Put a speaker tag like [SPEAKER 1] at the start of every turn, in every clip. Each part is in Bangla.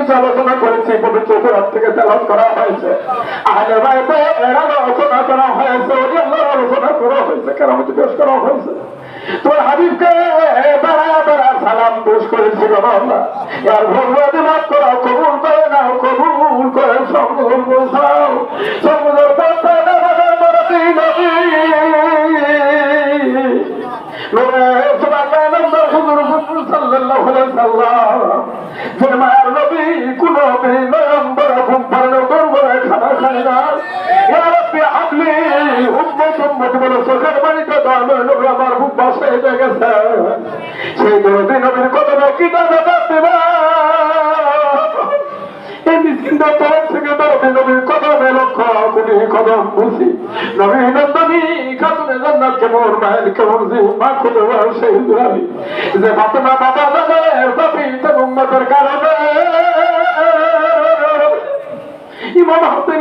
[SPEAKER 1] কিছু আলোচনা করেছি পবিত্র কোরআন থেকে তেলাওয়াত করা হয়েছে। আহলে বাইতে এরা আলোচনা করা হয়েছে ওই আল্লাহর আলোচনা করা হয়েছে, কেরামতি পেশ করা হয়েছে। তোর হাবিবকে বেড়া বেড়া সালাম পেশ করেছিল আল্লাহ। আর ভগবান করো কবুল করে নাও নবী কোন নয়ন বড় ঘুম পাড়ানো গর্বরে খানা খায় না। হাবলি উম্মত উম্মত বলে চোখের বাড়িতে দাঁড়ানো নবী আমার বুক বাসে হয়ে গেছে। সেই নবী নবীর কদমে কি দাদা দিবা? এই মিসকিনটা তরফ থেকে নবী নবীর কদমে কেমন যে মা দুরাবি যে ফাতেমা বাবা দাদের বাপি এবং মাতার কারণে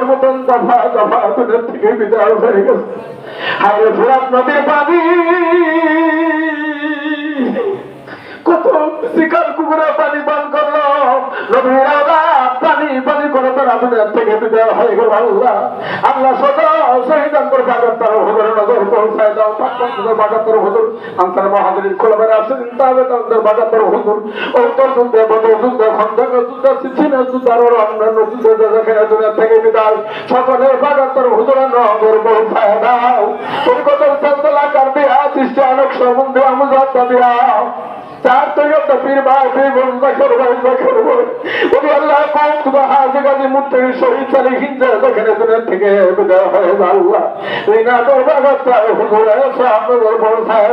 [SPEAKER 1] বংশধর মতন দফা দফা দুনিয়া থেকে বিদায় হয়ে গেছে। হায় ফেরাত নদীর কত শিকার কুকুরা পানি পান করল নবীর দুনিয়ার থেকে বিদায় হয়ে গেল আল্লাহ। আল্লাহ সদা শহীদান্তর বাগাত্তর হুজুর নজর পৌঁছায় দাও পাঁচপঞ্চাশ বাগাত্তর হুজুর আন্তর মহাদরির খোলাবার আসেন, তাহলে তাদের বাগাত্তর হুজুর উত্তর যুদ্ধে বদল যুদ্ধে খন্দক যুদ্ধ সিচিন যুদ্ধ আরও অন্যান্য যুদ্ধ যেখানে দুনিয়া থেকে বিদায়। সকলের বাগাত্তর হুজুরের নজর পৌঁছায় দাও। তুমি কত চন্দলা কারবি আশিষ্ট অনেক সম্বন্ধে আমুজাত দিয়া থেকে একটা পীর ভাই পীর আল্লাহ কম তোমার হাজে গাজী মুক্তির শহীদ চালি হিন্দে দেখেনে দুনিয়া থেকে বিদায় হয়ে আল্লাহ। এই না তোর হুজুর এসে আপনাদের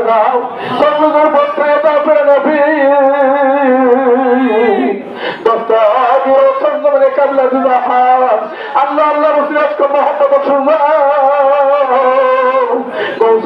[SPEAKER 1] দাও সর্বদূর পৌঁছায় দাও প্রিয় নবী। দশটা কাবলা দিবা আল্লাহ আল্লাহ শুনবা।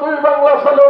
[SPEAKER 1] সত্য বাংলা সালে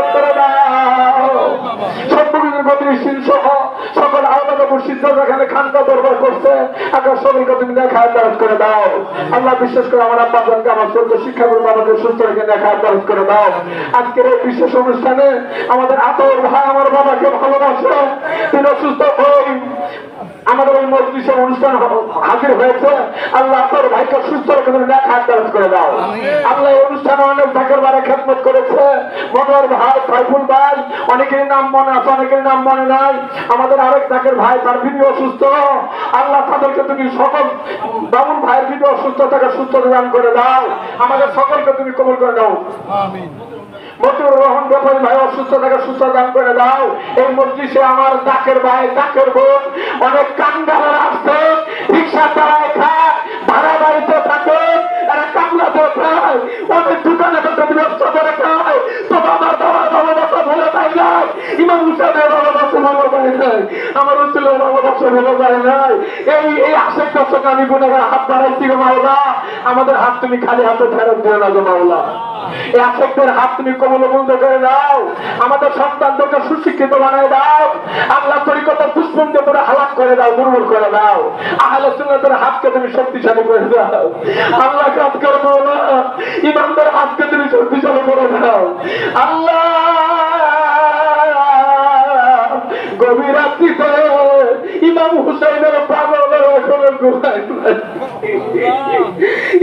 [SPEAKER 1] করে দাও সর্বকিছুর গতিশীল সহ। সকল যেখানে খানকা দরবার করছে। আকাশ সবাইকে তুমি দেখা কাজ করে দাও। আল্লাহ বিশেষ করে আমার আব্বা জানকে আমার সত্য শিক্ষা করব আমাদের সুস্থ রেখে দেখা কাজ করে দাও। আজকের এই বিশেষ অনুষ্ঠানে আমাদের আতর ভাই আমার বাবাকে ভালোবাসে। তিনি অসুস্থ হই আমাদের ওই মজলিসের অনুষ্ঠান হাজির হয়েছে। আল্লাহ আপনার ভাইকে সুস্থ রেখে তুমি দেখা করে দাও। আল্লাহ এই অনুষ্ঠানে অনেক ভাগের বারে খেদমত করেছে। মনোয়ার ভাই সাইফুল ভাই অনেকের নাম মনে আছে অনেকের নাম মনে নাই। আমাদের আরেক থাকের ভাই তার ভিডিও অসুস্থ আল্লাহ তাদেরকে তুমি সকল বাবুল ভাইয়ের ভিডিও অসুস্থ তাকে সুস্থ দান করে দাও। আমাদের সকলকে তুমি কবল করে দাও মতুর রহমান ব্যাপারী ভাই অসুস্থ থাকে সুস্থ দান করে দাও। এই আমার ডাকের ভাই ডাকের বোন অনেক আসছে রিক্সা চালায় খায় ভাড়া বাড়িতে থাকে এরা কামলাতে খায় অনেক দোকানে করে খায়। তো বাবা বাবা বাবা বাবা বলে তাই নাই। ইমাম বাবা আমাদের হাত তুমি খালি হাতে ফেরত দিও না গো মাওলা। এই আশেকদের হাত তুমি কমল বন্ধ করে দাও। আমাদের সন্তানদেরকে সুশিক্ষিত বানায় দাও। আল্লাহ তরিকতা দুশ্মন দিয়ে তোরা হালাক করে দাও, দুর্বল করে দাও। আহলে সুন্নাতের হাতকে তুমি শক্তিশালী করে দাও। আল্লাহ কাজ করে মাওলা ইমানদের হাতকে তুমি শক্তিশালী করে দাও। আল্লাহ ইমাম হুসাইনের পাগলের এখনও ঘুমায় নাই।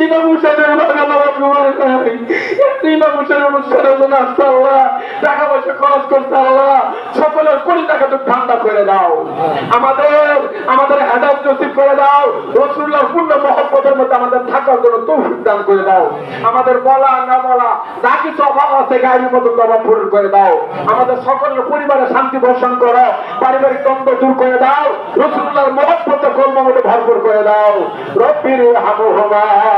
[SPEAKER 1] ইমাম হুসাইনের পাগলের ঘুমায় নাই। অনুষ্ঠানের জন্য আল্লাহ টাকা পয়সা খরচ করতে আল্লাহ সকলের কোটি ঠান্ডা করে দাও। আমাদের আমাদের হেদায়ত নসিব করে দাও। রসুল্লাহ পূর্ণ মহব্বতের মধ্যে আমাদের থাকার জন্য তৌফিক দান করে দাও। আমাদের বলা না বলা যা কিছু অভাব আছে গাড়ির মতো অভাব পূরণ করে দাও। আমাদের সকলের পরিবারে শান্তি বর্ষণ করো। পারিবারিক দ্বন্দ্ব দূর করে দাও। রসুল্লাহর মহব্বতে কর্ম মধ্যে ভরপুর করে দাও। রব্বির হামহুমা।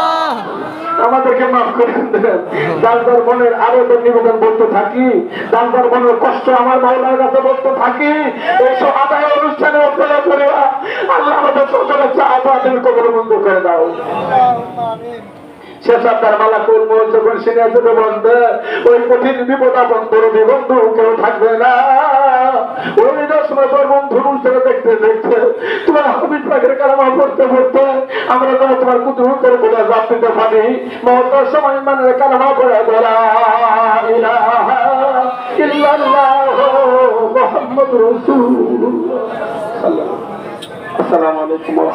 [SPEAKER 1] আমাদেরকে মাফ করে দেন। দালদার বোনের আবেদন নিবেদন বলতে থাকি দালদার বোনের কষ্ট আমার মাওলার কাছে বলতে থাকি এইসব আদায় অনুষ্ঠানে করে আল্লাহ আমাদের সকলে চা আবাদের কবর বন্ধ করে দাও। শেষ আপনার মালা করব যখন সিনে যেতে বন্ধে, ওই কঠিন বিপদ আপন করবি বন্ধু কেউ থাকবে না। ওই দশ বছর বন্ধু অনুষ্ঠানে দেখতে দেখতে তোমার হাবিব পাখির কালামা পড়তে পড়তে আমরা যেন তোমার কুতুল করে বলে জাপ দিতে পারি। মহত্তর সময় মানে কালামা পড়ে রাসূলুল্লাহ। আসসালামু আলাইকুম ওয়া